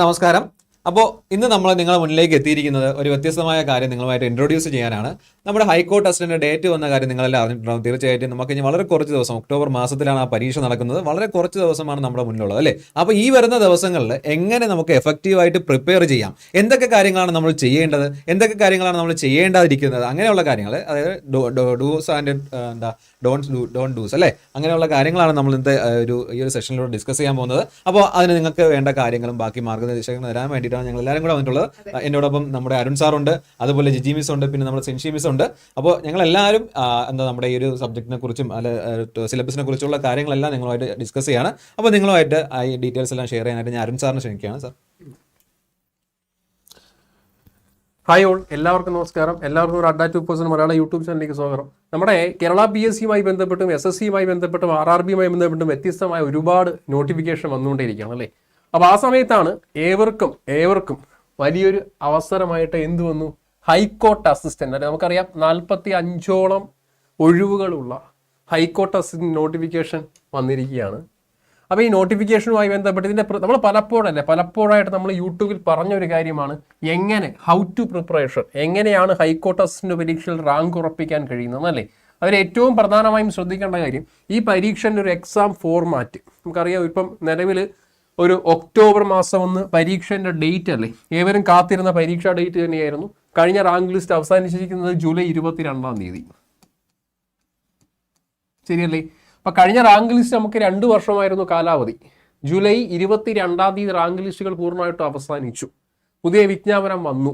നമസ്കാരം. അപ്പോൾ ഇന്ന് നമ്മൾ നിങ്ങളെ മുന്നിലേക്ക് എത്തിയിരിക്കുന്നത് ഒരു വ്യത്യസ്തമായ കാര്യം നിങ്ങളുമായിട്ട് ഇൻട്രൊഡ്യൂസ് ചെയ്യാനാണ്. നമ്മുടെ ഹൈക്കോർട്ട് അസിസ്റ്റന്റ് ഡേറ്റ് വന്ന കാര്യം നിങ്ങളെല്ലാം അറിഞ്ഞിട്ടുണ്ടാവും. തീർച്ചയായിട്ടും നമുക്ക് ഇനി വളരെ കുറച്ച് ദിവസം ഒക്ടോബർ മാസത്തിലാണ് ആ പരീക്ഷ നടക്കുന്നത്. വളരെ കുറച്ച് ദിവസമാണ് നമ്മുടെ മുന്നിലുള്ളത് അല്ലേ? അപ്പോൾ ഈ വരുന്ന ദിവസങ്ങളിൽ എങ്ങനെ നമുക്ക് എഫക്റ്റീവായിട്ട് പ്രിപ്പയർ ചെയ്യാം? എന്തൊക്കെ കാര്യങ്ങളാണ് നമ്മൾ ചെയ്യേണ്ടത്? എന്തൊക്കെ കാര്യങ്ങളാണ് നമ്മൾ ചെയ്യേണ്ടാതിരിക്കുന്നത്? അങ്ങനെയുള്ള കാര്യങ്ങൾ അതായത് ഡൂസ് ആൻഡ് എന്താ ഡോൺസ് ഡു ഡോൺ ഡൂസ് അല്ലേ? അങ്ങനെയുള്ള കാര്യങ്ങളാണ് നമ്മൾ ഇന്നത്തെ ഒരു ഈ ഒരു സെഷനിലൂടെ ഡിസ്കസ് ചെയ്യാൻ പോകുന്നത്. അപ്പോൾ അതിന് നിങ്ങൾക്ക് വേണ്ട കാര്യങ്ങളും ബാക്കി മാർഗനിർദ്ദേശങ്ങളും തരാൻ വേണ്ടിയിട്ടാണ് ഞങ്ങൾ എല്ലാവരും കൂടെ വന്നിട്ടുള്ളത്. എന്നോടൊപ്പം നമ്മുടെ അരുൺ സാറുണ്ട് അതുപോലെ ജിജി മിസ് ഉണ്ട് പിന്നെ നമ്മുടെ സെൻഷി മിസ് ഉണ്ട്. അപ്പോൾ ഞങ്ങൾ എല്ലാവരും എന്താ നമ്മുടെ ഈ ഒരു സബ്ജക്റ്റിനെ കുറിച്ചും അല്ലെ സിലബസിനെ കുറിച്ചുള്ള കാര്യങ്ങളെല്ലാം നിങ്ങളുമായിട്ട് ഡിസ്കസ് ചെയ്യാണ്. അപ്പോൾ നിങ്ങളുമായിട്ട് ഈ ഡീറ്റെയിൽസ് എല്ലാം ഷെയർ ചെയ്യാനായിട്ട് ഞാൻ അരുൺ സാറിനെ ക്ഷണിക്കുകയാണ് സാർ ഹായ് ഓൾ എല്ലാവർക്കും നമസ്കാരം. എല്ലാവർക്കും ഒരു അഡ്ഡാ ടു പേഴ്സൺ മലയാള യൂട്യൂബ് ചാനലിലേക്ക് സ്വാഗതം. നമ്മുടെ കേരള പി എസ് സിയുമായി ബന്ധപ്പെട്ടും എസ് എസ് സിയുമായി ബന്ധപ്പെട്ടും ആർ ആർ ബിയുമായി ബന്ധപ്പെട്ടും വ്യത്യസ്തമായ ഒരുപാട് നോട്ടിഫിക്കേഷൻ വന്നുകൊണ്ടിരിക്കുകയാണ് അല്ലേ? അപ്പോൾ ആ സമയത്താണ് ഏവർക്കും ഏവർക്കും വലിയൊരു അവസരമായിട്ട് എന്ത് വന്നു? ഹൈക്കോർട്ട് അസിസ്റ്റന്റ് അല്ലെ? നമുക്കറിയാം നാൽപ്പത്തി അഞ്ചോളം ഒഴിവുകളുള്ള ഹൈക്കോർട്ട് അസിസ്റ്റന്റ് നോട്ടിഫിക്കേഷൻ വന്നിരിക്കുകയാണ്. അപ്പോൾ ഈ നോട്ടിഫിക്കേഷനുമായി ബന്ധപ്പെട്ട് ഇതിന്റെ നമ്മൾ പലപ്പോഴല്ലേ പലപ്പോഴായിട്ട് നമ്മൾ യൂട്യൂബിൽ പറഞ്ഞൊരു കാര്യമാണ് എങ്ങനെ ഹൗ ടു പ്രിപ്പറേഷൻ എങ്ങനെയാണ് ഹൈക്കോർട്ട് പരീക്ഷയിൽ റാങ്ക് ഉറപ്പിക്കാൻ കഴിയുന്നത് അല്ലേ? അതിൽ ഏറ്റവും പ്രധാനമായും ശ്രദ്ധിക്കേണ്ട കാര്യം ഈ പരീക്ഷന്റെ ഒരു എക്സാം ഫോർമാറ്റ് നമുക്കറിയാം ഇപ്പം നിലവിൽ ഒരു ഒക്ടോബർ മാസം ഒന്ന് പരീക്ഷന്റെ ഡേറ്റ് അല്ലേ? ഏവരും കാത്തിരുന്ന പരീക്ഷാ ഡേറ്റ് തന്നെയായിരുന്നു. കഴിഞ്ഞ റാങ്ക് ലിസ്റ്റ് അവസാനിച്ചിരിക്കുന്നത് ജൂലൈ ഇരുപത്തി രണ്ടാം തീയതി. ശരിയല്ലേ? അപ്പൊ കഴിഞ്ഞ റാങ്ക് ലിസ്റ്റ് നമുക്ക് രണ്ട് വർഷമായിരുന്നു കാലാവധി. ജൂലൈ ഇരുപത്തി രണ്ടാം തീയതി റാങ്ക് ലിസ്റ്റുകൾ പൂർണമായിട്ടും അവസാനിച്ചു. പുതിയ വിജ്ഞാപനം വന്നു.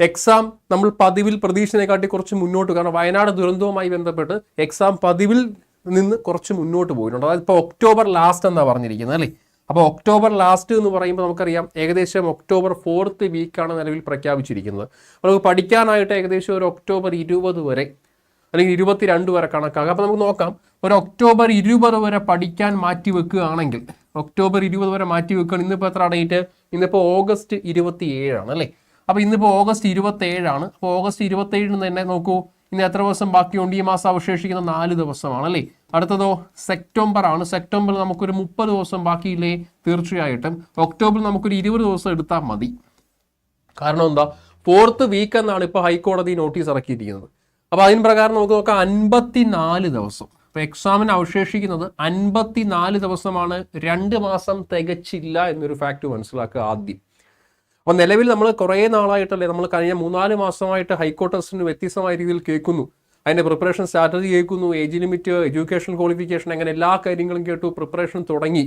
എക്സാം നമ്മൾ പതിവിൽ പ്രതീക്ഷനെക്കാട്ടി കുറച്ച് മുന്നോട്ട് കാരണം വയനാട് ദുരന്തവുമായി ബന്ധപ്പെട്ട് എക്സാം പതിവിൽ നിന്ന് കുറച്ച് മുന്നോട്ട് പോയിട്ടുണ്ട്. അതായത് ഇപ്പോൾ ഒക്ടോബർ ലാസ്റ്റ് എന്നാണ് പറഞ്ഞിരിക്കുന്നത് അല്ലേ? അപ്പോൾ ഒക്ടോബർ ലാസ്റ്റ് എന്ന് പറയുമ്പോൾ നമുക്കറിയാം ഏകദേശം ഒക്ടോബർ ഫോർത്ത് വീക്കാണ് നിലവിൽ പ്രഖ്യാപിച്ചിരിക്കുന്നത്. അപ്പോൾ നമുക്ക് പഠിക്കാനായിട്ട് ഏകദേശം ഒരു ഒക്ടോബർ ഇരുപത് വരെ അല്ലെങ്കിൽ ഇരുപത്തിരണ്ട് വരെ കണക്കാക്കുക അപ്പോൾ നമുക്ക് നോക്കാം. ഒരു ഒക്ടോബർ ഇരുപത് വരെ പഠിക്കാൻ മാറ്റി വെക്കുകയാണെങ്കിൽ ഒക്ടോബർ ഇരുപത് വരെ മാറ്റി വെക്കുകയാണ്. ഇന്നിപ്പോൾ എത്ര ഡേറ്റ്? ഇന്നിപ്പോൾ ഓഗസ്റ്റ് ഇരുപത്തി ഏഴാണ് അല്ലേ? അപ്പോൾ ഇന്നിപ്പോൾ ഓഗസ്റ്റ് ഇരുപത്തി ഏഴാണ് അപ്പോൾ ഓഗസ്റ്റ് ഇരുപത്തി ഏഴിന് തന്നെ നോക്കൂ. ഇന്ന് എത്ര ദിവസം ബാക്കിയുണ്ട്? ഈ മാസം അവശേഷിക്കുന്ന നാല് ദിവസമാണ് അല്ലേ? അടുത്തതോ സെപ്റ്റംബർ ആണ്. സെപ്റ്റംബറിൽ നമുക്കൊരു മുപ്പത് ദിവസം ബാക്കിയില്ലേ? തീർച്ചയായിട്ടും. ഒക്ടോബറിൽ നമുക്കൊരു ഇരുപത് ദിവസം എടുത്താൽ മതി. കാരണം എന്താ? ഫോർത്ത് വീക്ക് എന്നാണ് ഇപ്പോൾ ഹൈക്കോടതി നോട്ടീസ് ഇറക്കിയിരിക്കുന്നത്. അപ്പോൾ അതിന് പ്രകാരം നമുക്ക് നോക്കാം അൻപത്തിനാല് ദിവസം. അപ്പോൾ എക്സാമിന് അവശേഷിക്കുന്നത് അൻപത്തിനാല് ദിവസമാണ് രണ്ട് മാസം തികച്ചില്ല എന്നൊരു ഫാക്ട് മനസ്സിലാക്കുക ആദ്യം. അപ്പോൾ നിലവിൽ നമ്മൾ കുറേ നാളായിട്ടല്ലേ നമ്മൾ കഴിഞ്ഞ മൂന്നാൽ മാസമായിട്ട് ഹൈക്കോർട്ട് ടെസ്റ്റിന് വ്യത്യസ്തമായ രീതിയിൽ കേൾക്കുന്നു. അതിന്റെ പ്രിപ്പറേഷൻ സ്ട്രാറ്റജി കേൾക്കുന്നു ഏജ് ലിമിറ്റ് എഡ്യൂക്കേഷൻ ക്വാളിഫിക്കേഷൻ അങ്ങനെ എല്ലാ കാര്യങ്ങളും കേട്ടു പ്രിപ്പറേഷൻ തുടങ്ങി.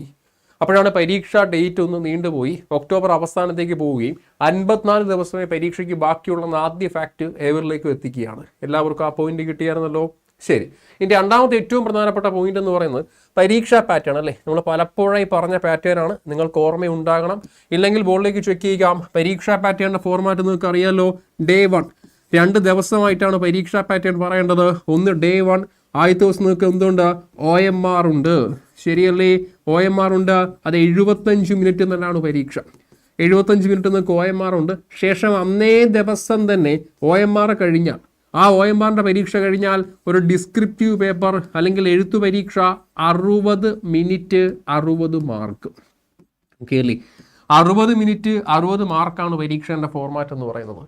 അപ്പോഴാണ് പരീക്ഷ ഡേറ്റ് ഒന്ന് നീണ്ടുപോയി. ഒക്ടോബർ അവസാനത്തേക്ക് പോവുകയും അൻപത്തിനാല് ദിവസമേ പരീക്ഷയ്ക്ക് ബാക്കിയുള്ള ആദ്യ ഫാക്ട് ഏവറിലേക്ക് എത്തിക്കുകയാണ്. എല്ലാവർക്കും ആ പോയിന്റ് കിട്ടിയായിരുന്നല്ലോ? ശരി. ഇനി രണ്ടാമത്തെ ഏറ്റവും പ്രധാനപ്പെട്ട പോയിന്റ് എന്ന് പറയുന്നത് പരീക്ഷാ പാറ്റേൺ അല്ലേ? നമ്മൾ പലപ്പോഴായി പറഞ്ഞ പാറ്റേൺ ആണ്. നിങ്ങൾക്ക് ഓർമ്മയുണ്ടാകണം. ഇല്ലെങ്കിൽ ബോർഡിലേക്ക് ചെക്ക് ചെയ്യാം പരീക്ഷാ പാറ്റേണിന്റെ ഫോർമാറ്റ് നിങ്ങൾക്ക് അറിയാമല്ലോ ഡേ വൺ രണ്ട് ദിവസമായിട്ടാണ് പരീക്ഷാ പാറ്റേൺ പറയേണ്ടത്. ഒന്ന് ഡേ വൺ ആദ്യത്തെ ദിവസം നിങ്ങൾക്ക് എന്തുണ്ട്? ഒ എം ആർ ഉണ്ട്. ശരിയല്ലേ? ഒ എം ആർ ഉണ്ട് അത് എഴുപത്തഞ്ച് മിനിറ്റ് എന്നാണ് പരീക്ഷ. എഴുപത്തഞ്ച് മിനിറ്റ് നിങ്ങൾക്ക് ഒ എം ആർ ഉണ്ട് ശേഷം അന്നേ ദിവസം തന്നെ ഒ എം ആർ കഴിഞ്ഞാൽ. ആ ഒ എം ആറിന്റെ പരീക്ഷ കഴിഞ്ഞാൽ ഒരു ഡിസ്ക്രിപ്റ്റീവ് പേപ്പർ അല്ലെങ്കിൽ എഴുത്തു പരീക്ഷ അറുപത് മിനിറ്റ് അറുപത് മാർക്ക്. അല്ലേ അറുപത് മിനിറ്റ് അറുപത് മാർക്കാണ് പരീക്ഷേന്റെ ഫോർമാറ്റ് എന്ന് പറയുന്നത്.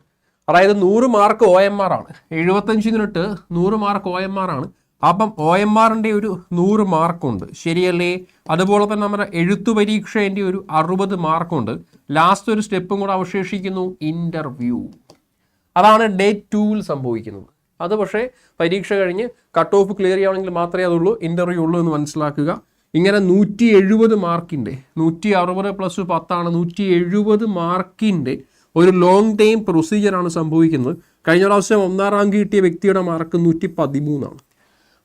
അതായത് നൂറ് മാർക്ക് ഒ എം ആർ ആണ് എഴുപത്തഞ്ച് മിനിറ്റ് നൂറ് മാർക്ക് ഒ എം ആർ ആണ് അപ്പം ഒ എം ആറിന്റെ ഒരു നൂറ് മാർക്കുണ്ട്. ശരിയല്ലേ? അതുപോലെ തന്നെ നമ്മുടെ എഴുത്തു പരീക്ഷേന്റെ ഒരു അറുപത് മാർക്കുണ്ട്. ലാസ്റ്റ് ഒരു സ്റ്റെപ്പും കൂടെ അവശേഷിക്കുന്നു ഇന്റർവ്യൂ അതാണ് ഡേ ടൂവിൽ സംഭവിക്കുന്നത്. അത് പക്ഷേ പരീക്ഷ കഴിഞ്ഞ് കട്ട് ഓഫ് ക്ലിയർ ചെയ്യുകയാണെങ്കിൽ മാത്രമേ അതുള്ളൂ ഇന്റർവ്യൂ ഉള്ളൂ എന്ന് മനസ്സിലാക്കുക. ഇങ്ങനെ നൂറ്റി എഴുപത് മാർക്കിന്റെ നൂറ്റി അറുപത് പ്ലസ് പത്താണ് നൂറ്റി എഴുപത് മാർക്കിന്റെ ഒരു ലോങ് ടൈം പ്രൊസീജിയറാണ് സംഭവിക്കുന്നത്. കഴിഞ്ഞ പ്രാവശ്യം ഒന്നാം റാങ്ക് കിട്ടിയ വ്യക്തിയുടെ മാർക്ക് നൂറ്റി പതിമൂന്നാണ്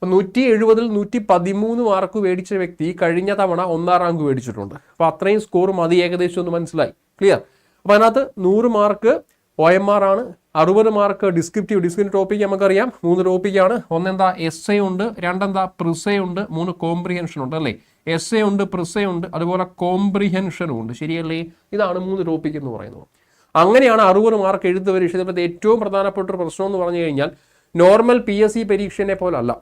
അപ്പോൾ നൂറ്റി എഴുപതിൽ നൂറ്റി പതിമൂന്ന് മാർക്ക് മേടിച്ച വ്യക്തി കഴിഞ്ഞ തവണ ഒന്നാം റാങ്ക് മേടിച്ചിട്ടുണ്ട്. അപ്പോൾ അത്രയും സ്കോർ മതി ഏകദേശം ഒന്ന് മനസ്സിലായി. ക്ലിയർ അപ്പോൾ അതിനകത്ത് നൂറ് മാർക്ക് ഒ എം ആർ ആണ് അറുപത് മാർക്ക് ഡിസ്ക്രിപ്റ്റീവ് ഡിസ്ക്രിപ്റ്റീവ് ടോപ്പിക് നമുക്കറിയാം. മൂന്ന് ടോപ്പിക്കാണ് ഒന്നെന്താ എസ് എ ഉണ്ട് രണ്ടെന്താ പ്രിസെ ഉണ്ട് മൂന്ന് കോംപ്രിഹെൻഷൻ ഉണ്ട് അല്ലേ? എസ് എ ഉണ്ട് പ്രിസെ ഉണ്ട് അതുപോലെ കോംപ്രിഹെൻഷനും ഉണ്ട്. ശരിയല്ലേ? ഇതാണ് മൂന്ന് ടോപ്പിക് എന്ന് പറയുന്നത്. അങ്ങനെയാണ് അറുപത് മാർക്ക് ഇതിനകത്ത് ഏറ്റവും പ്രധാനപ്പെട്ട ഒരു പ്രശ്നം എന്ന് പറഞ്ഞു കഴിഞ്ഞാൽ നോർമൽ പി എസ് സി പരീക്ഷനെ പോലല്ല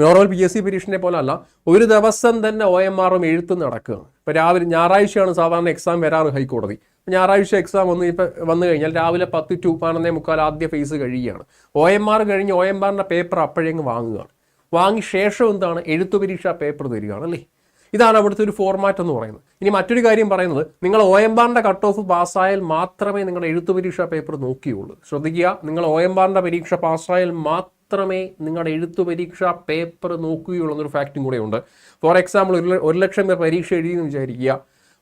നോർമൽ പി എസ് സി പരീക്ഷനെ പോലെ അല്ല ഒരു ദിവസം തന്നെ ഒ എം ആറും എഴുത്തും നടക്കുകയാണ്. ഇപ്പോൾ രാവിലെ ഞായറാഴ്ചയാണ് സാധാരണ എക്സാം വരാറ് ഹൈക്കോടതി. ഞായറാഴ്ച എക്സാം വന്ന് ഇപ്പം വന്നു കഴിഞ്ഞാൽ രാവിലെ പത്ത് ടു പതിനൊന്നേ മുക്കാൽ ആദ്യ ഫേസ് കഴിയുകയാണ്. ഒ എം ആർ കഴിഞ്ഞ് ഒ എം ആറിന്റെ പേപ്പർ അപ്പോഴേങ്ങ് വാങ്ങുകയാണ്. വാങ്ങി ശേഷം എന്താണ്? എഴുത്തു പരീക്ഷ പേപ്പർ തരികയാണ് അല്ലേ? ഇതാണ് അവിടുത്തെ ഒരു ഫോർമാറ്റ് എന്ന് പറയുന്നത്. ഇനി മറ്റൊരു കാര്യം പറയുന്നത് നിങ്ങൾ ഒ എം ബാറിന്റെ കട്ട് ഓഫ് പാസ്സായാൽ മാത്രമേ നിങ്ങളുടെ എഴുത്തു പരീക്ഷ പേപ്പർ നോക്കിയുള്ളൂ. ശ്രദ്ധിക്കുക നിങ്ങൾ ഒ എം ബാറിന്റെ പരീക്ഷ പാസ്സായാൽ മാത്രമേ നിങ്ങളുടെ എഴുത്തു പരീക്ഷാ പേപ്പർ നോക്കുകയുള്ളൂ എന്നൊരു ഫാക്റ്റും കൂടെ ഉണ്ട് ഫോർ എക്സാമ്പിൾ ഒരു ഒരു ലക്ഷം പേർ പരീക്ഷ എഴുതിയെന്ന് വിചാരിക്കുക.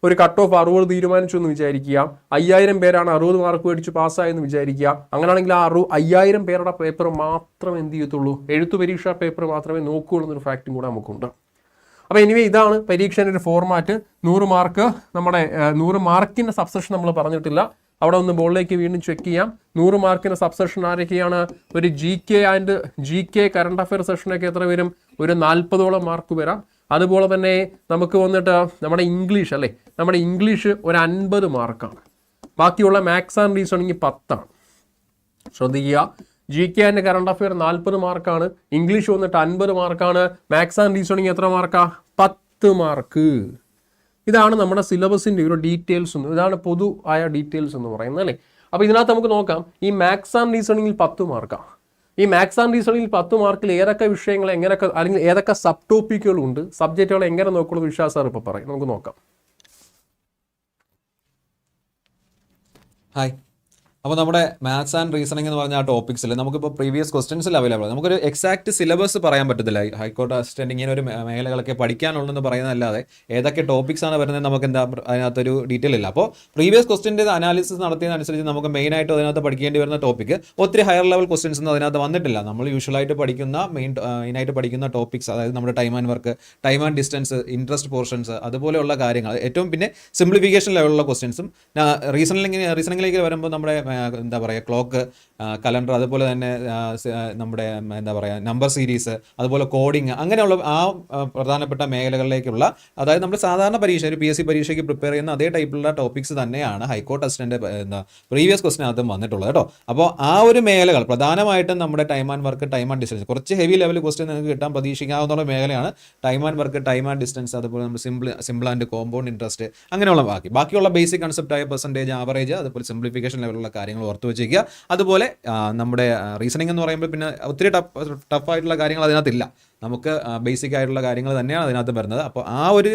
ഒരു കട്ട് ഓഫ് അറുപത് തീരുമാനിച്ചു എന്ന് വിചാരിക്കുക. അയ്യായിരം പേരാണ് അറുപത് മാർക്ക് മേടിച്ച് പാസ്സായെന്ന് വിചാരിക്കുക. അങ്ങനെയാണെങ്കിൽ ആ അറു അയ്യായിരം പേരുടെ പേപ്പർ മാത്രം എന്ത് ചെയ്യത്തുള്ളൂ? എഴുത്തു പരീക്ഷാ പേപ്പർ മാത്രമേ നോക്കുകയുള്ളൂ എന്നൊരു ഫാക്റ്റും കൂടെ നമുക്കുണ്ട്. അപ്പോൾ എനിവേ ഇതാണ് പരീക്ഷേന്റെ ഒരു ഫോർമാറ്റ് നൂറ് മാർക്ക് നമ്മുടെ നൂറ് മാർക്കിന്റെ സബ്സെഷൻ നമ്മൾ പറഞ്ഞിട്ടില്ല. അവിടെ ഒന്ന് ബോളിലേക്ക് വീണ്ടും ചെക്ക് ചെയ്യാം. നൂറ് മാർക്കിന് സബ് സെഷൻ ആരൊക്കെയാണ്? ഒരു G K and G K current affair സെഷനൊക്കെ എത്ര വരും? ഒരു നാൽപ്പതോളം മാർക്ക് വരാം. അതുപോലെ തന്നെ നമുക്ക് വന്നിട്ട് നമ്മുടെ ഇംഗ്ലീഷ് അല്ലേ? നമ്മുടെ ഇംഗ്ലീഷ് ഒരു അൻപത് മാർക്കാണ് ബാക്കിയുള്ള മാത്സ് ആൻഡ് റീസണിങ് പത്താണ്. ശ്രദ്ധിക്കുക. G K and current affair നാൽപ്പത് മാർക്കാണ് ഇംഗ്ലീഷ് വന്നിട്ട് അൻപത് മാർക്കാണ് മാത്സ് ആൻഡ് റീസണിങ് എത്ര മാർക്കാണ് പത്ത് മാർക്ക് ഇതാണ് നമ്മുടെ സിലബസിന്റെ ഒരു ഡീറ്റെയിൽസ് എന്ന് ഇതാണ് പൊതു ആയ ഡീറ്റെയിൽസ് എന്ന് പറയുന്നത് അല്ലേ? അപ്പോൾ ഇതിനകത്ത് നമുക്ക് നോക്കാം. ഈ മാത്സ് ആൻഡ് റീസണിങ്ങിൽ പത്ത് മാർക്കാണ് ഈ മാത്സ് ആൻഡ് റീസണിങ്ങിൽ പത്ത് മാർക്കിൽ ഏതൊക്കെ വിഷയങ്ങൾ എങ്ങനെയൊക്കെ അല്ലെങ്കിൽ ഏതൊക്കെ സബ് ടോപ്പിക്കുകളുണ്ട് സബ്ജക്റ്റുകൾ എങ്ങനെ നോക്കുള്ളൂ വിശ്വാസം സാർ ഇപ്പോൾ പറയും. നമുക്ക് നോക്കാം. ഹായ് അപ്പോൾ നമ്മുടെ മാത്സ് ആൻഡ് റീസണിംഗ് എന്ന് പറഞ്ഞ ആ ടോപ്പിക്സിൽ നമുക്കിപ്പോൾ പ്രീവിയസ് ക്വസ്റ്റൻസിൽ അവൈലബിൾ ആണ്. നമുക്കൊരു എക്സാക്ട് സിലബസ് പറയാൻ പറ്റത്തില്ല. ഹൈക്കോർട്ട് അസിസ്റ്റന്റ് ഇങ്ങനെ ഒരു മേഖലകളൊക്കെ പഠിക്കാനുള്ളതെന്ന് പറയുന്നതല്ലാതെ ഏതൊക്കെ ടോപ്പിക്സ് ആണ് വരുന്നത് നമുക്ക് എന്താ അതിനകത്തൊരു ഡീറ്റെയിൽ ഇല്ല. അപ്പോൾ പ്രീവിയസ് ക്വസ്റ്റിന്റെ അനാലിസിസ് നടത്തിയതനുസരിച്ച് നമുക്ക് മെയിനായിട്ട് അതിനകത്ത് പഠിക്കേണ്ടി വരുന്ന ടോപ്പിക്ക് ഒത്തിരി ഹയർ ലെവൽ ക്വസ്റ്റ്യൻസ് ഒന്നും അതിനകത്ത് വന്നിട്ടില്ല. നമ്മൾ യൂഷ്വലായിട്ട് പഠിക്കുന്ന മെയിൻ മെയിനായിട്ട് പഠിക്കുന്ന ടോപ്പിക്സ് അതായത് നമ്മുടെ time and work time and distance interest portions അതുപോലെയുള്ള കാര്യങ്ങൾ. ഏറ്റവും പിന്നെ സിംപ്ലിഫിക്കേഷൻ ലെവലുള്ള ക്വസ്റ്റ്യൻസും റീസണിംഗ് റീസണിങ്ങിലേക്ക് വരുമ്പോൾ നമ്മുടെ എന്താ പറയുക ക്ലോക്ക് കലണ്ടർ അതുപോലെ തന്നെ നമ്മുടെ എന്താ പറയുക നമ്പർ സീരീസ് അതുപോലെ കോഡിങ് അങ്ങനെയുള്ള ആ പ്രധാനപ്പെട്ട മേഖലകളിലേക്കുള്ള അതായത് നമ്മൾ സാധാരണ പരീക്ഷ ഒരു പി എസ് സി പരീക്ഷയ്ക്ക് പ്രിപ്പയർ ചെയ്യുന്ന അതേ ടൈപ്പിലുള്ള ടോപ്പിക്സ് തന്നെയാണ് ഹൈക്കോർട്ട് അസിസ്റ്റന്റ് എന്താ പ്രീവിയസ് ക്വസ്റ്റിന് അകത്തും വന്നിട്ടുള്ളത് കേട്ടോ. അപ്പോൾ ആ ഒരു മേഖലകൾ പ്രധാനമായിട്ടും നമ്മുടെ time and work time and distance കുറച്ച് ഹെവി ലെവൽ ക്വസ്റ്റ്യൻ നിങ്ങൾക്ക് കിട്ടാൻ പ്രതീക്ഷിക്കാവുന്ന മേഖലയാണ് time and work time and distance അതുപോലെ നമ്മൾ simple simple and compound interest അങ്ങനെയുള്ള ബാക്കി. ബാക്കിയുള്ള ബേസിക് കൺസെപ്റ്റായ പെർസെന്റേജ് ആവറേജ് അതുപോലെ സിംപ്ലിഫിക്കേഷൻ ലെവലുള്ള കാര്യങ്ങൾ ഓർത്ത് വെച്ചേക്കുക. അതുപോലെ നമ്മുടെ റീസണിംഗ് എന്ന് പറയുമ്പോൾ പിന്നെ ഒത്തിരി ടഫ് ടഫായിട്ടുള്ള കാര്യങ്ങൾ അതിനകത്തില്ല. നമുക്ക് ബേസിക് ആയിട്ടുള്ള കാര്യങ്ങൾ തന്നെയാണ് അതിനകത്ത് വരുന്നത്. അപ്പോൾ ആ ഒരു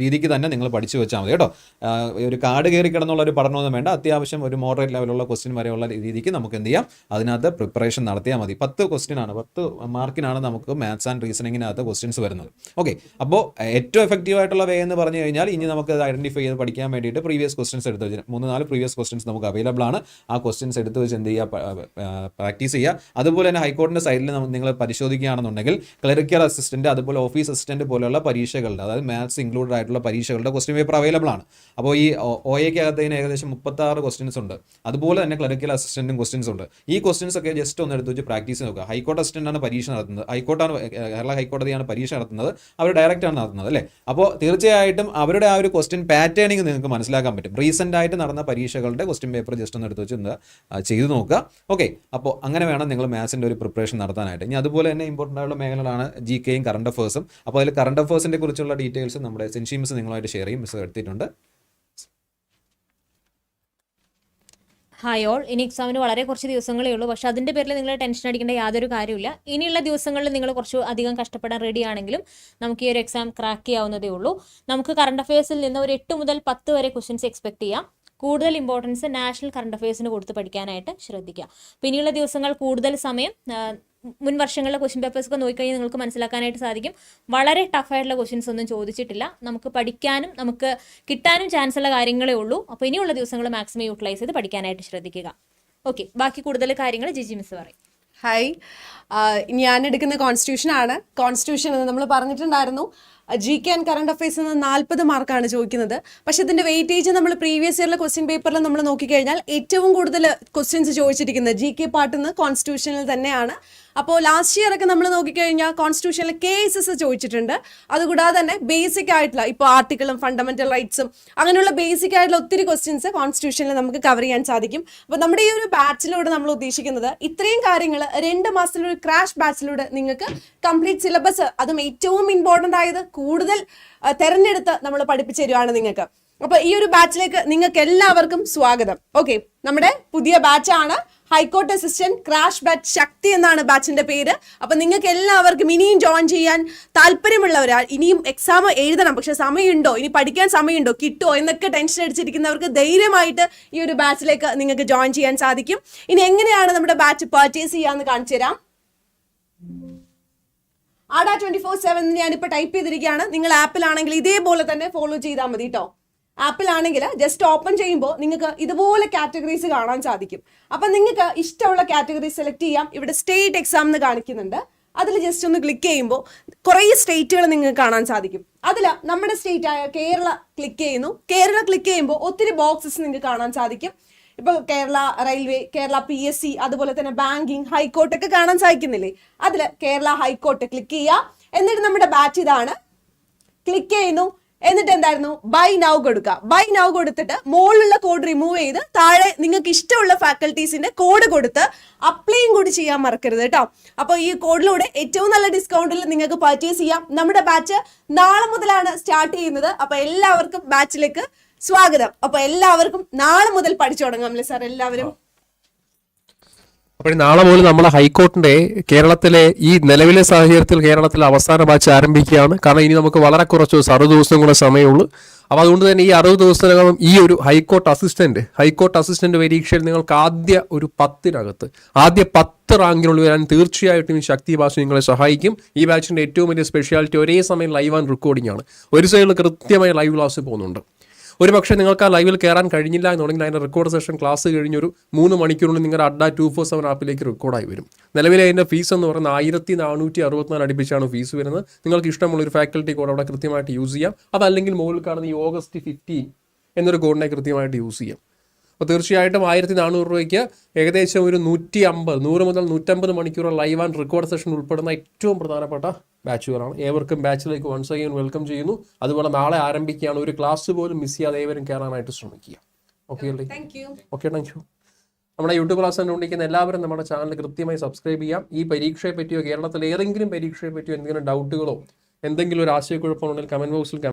രീതിക്ക് തന്നെ നിങ്ങൾ പഠിച്ചു വെച്ചാൽ മതി കേട്ടോ. ഒരു കാർഡ് കയറി കിടന്നുള്ള ഒരു പഠനമൊന്നും വേണ്ട. അത്യാവശ്യം ഒരു മോഡറേറ്റ് ലെവലുള്ള ക്വസ്റ്റ്യൻ വരെയുള്ള രീതിക്ക് നമുക്ക് എന്ത് ചെയ്യാം? അതിനകത്ത് പ്രിപ്പറേഷൻ നടത്തിയാൽ മതി. പത്ത് ക്വസ്റ്റ്യൻ ആണ് പത്ത് മാർക്കിനാണ് നമുക്ക് മാത്സ് ആൻഡ് റീസണിങ്ങിനകത്ത് ക്വസ്റ്റ്യൻസ് വരുന്നത്. ഓക്കെ അപ്പോൾ ഏറ്റവും എഫക്റ്റീവ് ആയിട്ടുള്ള വേ എന്ന് പറഞ്ഞു കഴിഞ്ഞാൽ ഇനി നമുക്ക് അത് ഐഡന്റിഫൈ ചെയ്ത് പഠിക്കാൻ വേണ്ടിയിട്ട് പ്രീവിയസ് ക്വസ്റ്റ്യൻസ് എടുത്ത് വെച്ച് മൂന്ന് നാല് പ്രീവിയസ് ക്വസ്റ്റ്യൻസ് നമുക്ക് അവൈലബിൾ ആണ്. ആ ക്വസ്റ്റ്യൻസ് എടുത്ത് വെച്ച് എന്ത് ചെയ്യുക? പ്രാക്ടീസ് ചെയ്യുക. അതുപോലെ തന്നെ ഹൈക്കോടതിന്റെ സൈഡിൽ നിങ്ങൾ പരിശോധിക്കുകയാണെന്നുണ്ടെങ്കിൽ ക്ലറിക്കൽ അസിസ്റ്റന്റ് അതുപോലെ ഓഫീസ് അസിസ്റ്റന്റ് പോലെയുള്ള പരീക്ഷകളുടെ അതായത് മാത്സ് ഇൻക്ലൂഡഡ് ആയിട്ടുള്ള പരീക്ഷകളുടെ ക്വസ്റ്റ്യൻ പേപ്പർ അവൈലബിൾ ആണ്. അപ്പോൾ ഈ ഒ എക്ക് അകത്തതിന് ഏകദേശം മുപ്പത്താറ് ക്വസ്റ്റ്യൻസ് ഉണ്ട്. അതുപോലെ തന്നെ ക്ലറിക്കൽ അസിസ്റ്റന്റും ക്വസ്റ്റ്യൻസ് ഉണ്ട്. ഈ ക്വസ്റ്റ്യൻസ് ഒക്കെ ജസ്റ്റ് ഒന്ന് എടുത്ത് വെച്ച് പ്രാക്ടീസ് നോക്കുക. ഹൈക്കോർട്ട് അസിസ്റ്റന്റ് ആണ് പരീക്ഷ നടത്തുന്നത്. ഹൈക്കോർട്ടാണ് കേരള ഹൈക്കോടതിയാണ് പരീക്ഷ നടത്തുന്നത്. അവർ ഡയറക്റ്റ് ആണ് നടത്തുന്നത് അല്ലേ? അപ്പോൾ തീർച്ചയായിട്ടും അവരുടെ ആ ഒരു ക്വസ്റ്റ്യൻ പാറ്റേണിങ് നിങ്ങൾക്ക് മനസ്സിലാക്കാൻ പറ്റും. റീസെന്റ് ആയിട്ട് നടന്ന പരീക്ഷകളുടെ ക്വസ്റ്റ്യൻ പേപ്പർ ജസ്റ്റ് ഒന്ന് എടുത്ത് വെച്ച് ചെയ്തു നോക്കുക. ഓക്കെ അപ്പോൾ അങ്ങനെ വേണം നിങ്ങൾ മാത്സിന്റെ ഒരു പ്രിപ്പറേഷൻ നടത്താനായിട്ട്. ഇനി അതുപോലെ തന്നെ ഇമ്പോർട്ടന്റ് ആയിട്ടുള്ള മേഖലകളാണ് ജി കെയും കറണ്ട് അഫേഴ്സും അപ്പോൾ അതിൽ കറണ്ട് അഫേഴ്സിനെ കുറിച്ചുള്ള ഡീറ്റെയിൽസ് നമ്മുടെ സെൻഷി മിസ് നിങ്ങളുമായിട്ട് ഷെയർ ചെയ്യും. മിസ് എടുത്തിട്ടുണ്ട്. ഹായ് ഓൾ ഇനി എക്സാമിന് വളരെ കുറച്ച് ദിവസങ്ങളേ ഉള്ളൂ. പക്ഷേ അതിന്റെ പേരിൽ നിങ്ങൾ ടെൻഷൻ അടിക്കേണ്ട യാതൊരു കാര്യമില്ല ഇനിയുള്ള ദിവസങ്ങളിൽ നിങ്ങൾ കുറച്ച് അധികം കഷ്ടപ്പെടാൻ റെഡി ആണെങ്കിലും നമുക്ക് ഈ ഒരു എക്സാം ക്രാക്ക് ചെയ്യാവുന്നതേ ഉള്ളൂ. നമുക്ക് കറണ്ട് അഫയേഴ്സിൽ നിന്ന് ഒരു എട്ട് മുതൽ പത്ത് വരെ ക്വസ്റ്റ്യൻസ് എക്സ്പെക്ട് ചെയ്യാം. കൂടുതൽ ഇമ്പോർട്ടൻസ് നാഷണൽ കറണ്ട് അഫയേഴ്സിന് കൊടുത്ത് പഠിക്കാനായിട്ട് ശ്രദ്ധിക്കുക. പിന്നെയുള്ള ദിവസങ്ങൾ കൂടുതൽ സമയം മുൻ വർഷങ്ങളിലെ ക്വസ്റ്റ്യൻ പേപ്പേഴ്സ് ഒക്കെ നോക്കിക്കഴിഞ്ഞാൽ നിങ്ങൾക്ക് മനസ്സിലാക്കാനായിട്ട് സാധിക്കും. വളരെ ടഫായിട്ടുള്ള ക്വസ്റ്റ്യൻസ് ഒന്നും ചോദിച്ചിട്ടില്ല. നമുക്ക് പഠിക്കാനും നമുക്ക് കിട്ടാനും ചാൻസ് ഉള്ള കാര്യങ്ങളേ ഉള്ളൂ. അപ്പോൾ ഇനിയുള്ള ദിവസങ്ങൾ മാക്സിമം യൂട്ടിലൈസ് ചെയ്ത് പഠിക്കാനായിട്ട് ശ്രദ്ധിക്കുക. ഓക്കെ ബാക്കി കൂടുതൽ കാര്യങ്ങൾ ജിജി മിസ് പറയും. ഹായ് ഞാൻ എടുക്കുന്ന കോൺസ്റ്റിറ്റ്യൂഷൻ ആണ്. കോൺസ്റ്റിറ്റ്യൂഷൻ നമ്മൾ പറഞ്ഞിട്ടുണ്ടായിരുന്നു. G K and current affairs നിന്ന് നാൽപ്പത് മാർക്കാണ് ചോദിക്കുന്നത്. പക്ഷെ ഇതിന്റെ വെയിറ്റേജ് നമ്മൾ പ്രീവിയസ് ഇയറിലെ ക്വസ്റ്റ്യൻ പേപ്പറിൽ നമ്മൾ നോക്കിക്കഴിഞ്ഞാൽ ഏറ്റവും കൂടുതൽ ക്വസ്റ്റ്യൻസ് ചോദിച്ചിരിക്കുന്നത് ജി കെ പാർട്ടിൽ നിന്ന് കോൺസ്റ്റിറ്റ്യൂഷനിൽ തന്നെയാണ്. അപ്പോൾ ലാസ്റ്റ് ഇയർ ഒക്കെ നമ്മൾ നോക്കിക്കഴിഞ്ഞാൽ കോൺസ്റ്റിറ്റ്യൂഷനിൽ കേസസ് ചോദിച്ചിട്ടുണ്ട്. അതുകൂടാതെ തന്നെ ബേസിക് ആയിട്ടുള്ള ഇപ്പോൾ ആർട്ടിക്കിളും ഫണ്ടമെന്റൽ റൈറ്റ്സും അങ്ങനെയുള്ള ബേസിക് ആയിട്ടുള്ള ഒത്തിരി ക്വസ്റ്റ്യൻസ് കോൺസ്റ്റിറ്റ്യൂഷനിൽ നമുക്ക് കവർ ചെയ്യാൻ സാധിക്കും. അപ്പോൾ നമ്മുടെ ഈ ഒരു ബാച്ചിലൂടെ നമ്മൾ ഉദ്ദേശിക്കുന്നത് ഇത്രയും കാര്യങ്ങൾ രണ്ട് മാസത്തിലൊരു ക്രാഷ് ബാച്ചിലൂടെ നിങ്ങൾക്ക് കംപ്ലീറ്റ് സിലബസ് അതും ഏറ്റവും ഇമ്പോർട്ടന്റ് ആയത് കൂടുതൽ തെരഞ്ഞെടുത്ത് നമ്മൾ പഠിപ്പിച്ചു തരുവാണ് നിങ്ങൾക്ക്. അപ്പൊ ഈ ഒരു ബാച്ചിലേക്ക് നിങ്ങൾക്ക് എല്ലാവർക്കും സ്വാഗതം. ഓക്കെ നമ്മുടെ പുതിയ ബാച്ചാണ് high court assistant crash batch Shakti എന്നാണ് ബാച്ചിന്റെ പേര്. അപ്പൊ നിങ്ങൾക്ക് എല്ലാവർക്കും ഇനിയും ജോയിൻ ചെയ്യാൻ താല്പര്യമുള്ളവർ ഇനിയും എക്സാം എഴുതണം. പക്ഷെ സമയമുണ്ടോ? ഇനി പഠിക്കാൻ സമയമുണ്ടോ? കിട്ടുമോ എന്നൊക്കെ ടെൻഷൻ അടിച്ചിരിക്കുന്നവർക്ക് ധൈര്യമായിട്ട് ഈ ഒരു ബാച്ചിലേക്ക് നിങ്ങൾക്ക് ജോയിൻ ചെയ്യാൻ സാധിക്കും. ഇനി എങ്ങനെയാണ് നമ്മുടെ ബാച്ച് പർച്ചേസ് ചെയ്യാന്ന് കാണിച്ചു തരാം ആഡ ട്വന്റി ഫോർ സെവൻ ഞാനിപ്പോൾ ടൈപ്പ് ചെയ്തിരിക്കുകയാണ്. നിങ്ങൾ ആപ്പിലാണെങ്കിൽ ഇതേപോലെ തന്നെ ഫോളോ ചെയ്താൽ മതി കേട്ടോ ആപ്പിലാണെങ്കിൽ ജസ്റ്റ് ഓപ്പൺ ചെയ്യുമ്പോൾ നിങ്ങൾക്ക് ഇതുപോലെ കാറ്റഗറീസ് കാണാൻ സാധിക്കും. അപ്പം നിങ്ങൾക്ക് ഇഷ്ടമുള്ള കാറ്റഗറി സെലക്ട് ചെയ്യാം. ഇവിടെ സ്റ്റേറ്റ് എക്സാം എന്ന് കാണിക്കുന്നുണ്ട്. അതിൽ ജസ്റ്റ് ഒന്ന് ക്ലിക്ക് ചെയ്യുമ്പോൾ കുറേ സ്റ്റേറ്റുകൾ നിങ്ങൾക്ക് കാണാൻ സാധിക്കും. അതിൽ നമ്മുടെ സ്റ്റേറ്റ് ആയ കേരള ക്ലിക്ക് ചെയ്യുന്നു. കേരള ക്ലിക്ക് ചെയ്യുമ്പോൾ ഒത്തിരി ബോക്സസ് നിങ്ങൾക്ക് കാണാൻ സാധിക്കും. ഇപ്പൊ Kerala railway Kerala P S C അതുപോലെ തന്നെ ബാങ്കിങ് ഹൈക്കോർട്ടൊക്കെ കാണാൻ സാധിക്കുന്നില്ലേ? അതിൽ കേരള ഹൈക്കോർട്ട് ക്ലിക്ക് ചെയ്യുക. എന്നിട്ട് നമ്മുടെ ബാച്ച് ഇതാണ്. ക്ലിക്ക് ചെയ്യുന്നു. എന്നിട്ട് എന്തായിരുന്നു? ബൈ നൗ കൊടുക്കുക. ബൈ നൗ കൊടുത്തിട്ട് മുകളിലുള്ള കോഡ് റിമൂവ് ചെയ്ത് താഴെ നിങ്ങൾക്ക് ഇഷ്ടമുള്ള ഫാക്കൽറ്റീസിന്റെ കോഡ് കൊടുത്ത് അപ്ലൈയും കൂടി ചെയ്യാൻ മറക്കരുത് കേട്ടോ. അപ്പോൾ ഈ കോഡിലൂടെ ഏറ്റവും നല്ല ഡിസ്കൗണ്ടിൽ നിങ്ങൾക്ക് പർച്ചേസ് ചെയ്യാം. നമ്മുടെ ബാച്ച് നാളെ മുതലാണ് സ്റ്റാർട്ട് ചെയ്യുന്നത്. അപ്പോൾ എല്ലാവർക്കും ബാച്ചിലേക്ക് സ്വാഗതം. അപ്പൊ എല്ലാവർക്കും നാളെ മുതൽ പഠിച്ചു തുടങ്ങാം അല്ലേ സാർ? എല്ലാവരും? അപ്പോൾ നാളെ മുതൽ നമ്മളെ ഹൈക്കോർട്ടിന്റെ കേരളത്തിലെ ഈ നിലവിലെ സാഹചര്യത്തിൽ കേരളത്തിൽ അവസാന ബാച്ച് ആരംഭിക്കുകയാണ്. കാരണം ഇനി നമുക്ക് വളരെ കുറച്ച് ദിവസം അറുപത് ദിവസം കൂടെ സമയമുള്ളൂ. അപ്പോൾ അതുകൊണ്ട് തന്നെ ഈ അറുപത് ദിവസത്തിനകം ഈ ഒരു ഹൈക്കോർട്ട് അസിസ്റ്റന്റ് ഹൈക്കോർട്ട് അസിസ്റ്റന്റ് പരീക്ഷയിൽ നിങ്ങൾക്ക് ആദ്യ ഒരു പത്തിനകത്ത് ആദ്യ പത്ത് റാങ്കിനുള്ളിൽ വരാൻ തീർച്ചയായിട്ടും ഈ ശക്തി ബാച്ച് നിങ്ങളെ സഹായിക്കും. ഈ ബാച്ചിന്റെ ഏറ്റവും വലിയ സ്പെഷ്യാലിറ്റി ഒരേ സമയം ലൈവ് ആൻഡ് റെക്കോർഡിംഗ് ആണ്. ഒരു സൈഡിൽ കൃത്യമായി ലൈവ് ക്ലാസ് പോകുന്നുണ്ട്. ഒരു പക്ഷേ നിങ്ങൾക്ക് ആ ലൈവിൽ കയറാൻ കഴിഞ്ഞില്ല എന്നുണ്ടെങ്കിൽ അതിന്റെ റെക്കോർഡ് സെഷൻ ക്ലാസ് കഴിഞ്ഞൊരു മൂന്ന് മണിക്കൂറിനുള്ളിൽ നിങ്ങളുടെ അഡ്ഡ ടു ഫോർ സെവൻ ആപ്പിലേക്ക് റെക്കോർഡായി വരും. നിലവിൽ അതിന്റെ ഫീസ് എന്ന് പറയുന്നത് ആയിരത്തി നാനൂറ്റി അറുപത്തിനാല് അടുപ്പിച്ചാണ് ഫീസ് വരുന്നത്. നിങ്ങൾക്ക് ഇഷ്ടമുള്ള ഒരു ഫാക്കൽറ്റി കോഡ് അവിടെ കൃത്യമായിട്ട് യൂസ് ചെയ്യാം. അതല്ലെങ്കിൽ മുകളിൽ കാണുന്ന ഈ ഓഗസ്റ്റ് ഫിഫ്റ്റീൻ എന്നൊരു കോഡിനെ കൃത്യമായിട്ട് യൂസ് ചെയ്യാം. അപ്പോൾ തീർച്ചയായിട്ടും ആയിരത്തി നാനൂറ് രൂപയ്ക്ക് ഏകദേശം ഒരു നൂറ്റി അമ്പത് നൂറ് മുതൽ നൂറ്റമ്പത് മണിക്കൂർ ലൈവ് ആൻഡ് റെക്കോർഡ് സെഷൻ ഉൾപ്പെടുന്ന ഏറ്റവും പ്രധാനപ്പെട്ട ബാച്ചുകളാണ് ഏവർക്കും ബാച്ചിലേക്ക് വൺസ് അഗൈൻ വെൽക്കം ചെയ്യുന്നു. അതുപോലെ നാളെ ആരംഭിക്കുകയാണ്. ഒരു ക്ലാസ് പോലും മിസ് ചെയ്യാതെ ഏവരും കയറാനായിട്ട് ശ്രമിക്കുക. ഓക്കെ അല്ലേ? ഓക്കെ താങ്ക് യു നമ്മുടെ യൂട്യൂബ് ക്ലാസ് കണ്ടുകൊണ്ടിരിക്കുന്ന എല്ലാവരും നമ്മുടെ ചാനൽ കൃത്യമായി സബ്സ്ക്രൈബ് ചെയ്യാം. ഈ പരീക്ഷയെ പറ്റിയോ കേരളത്തിലെ ഏതെങ്കിലും പരീക്ഷയെ പറ്റിയോ എന്തെങ്കിലും ഡൗട്ടുകളോ എന്തെങ്കിലും ഒരു ആശയക്കുഴപ്പമുണ്ടെങ്കിൽ കമന്റ് ബോക്സിൽ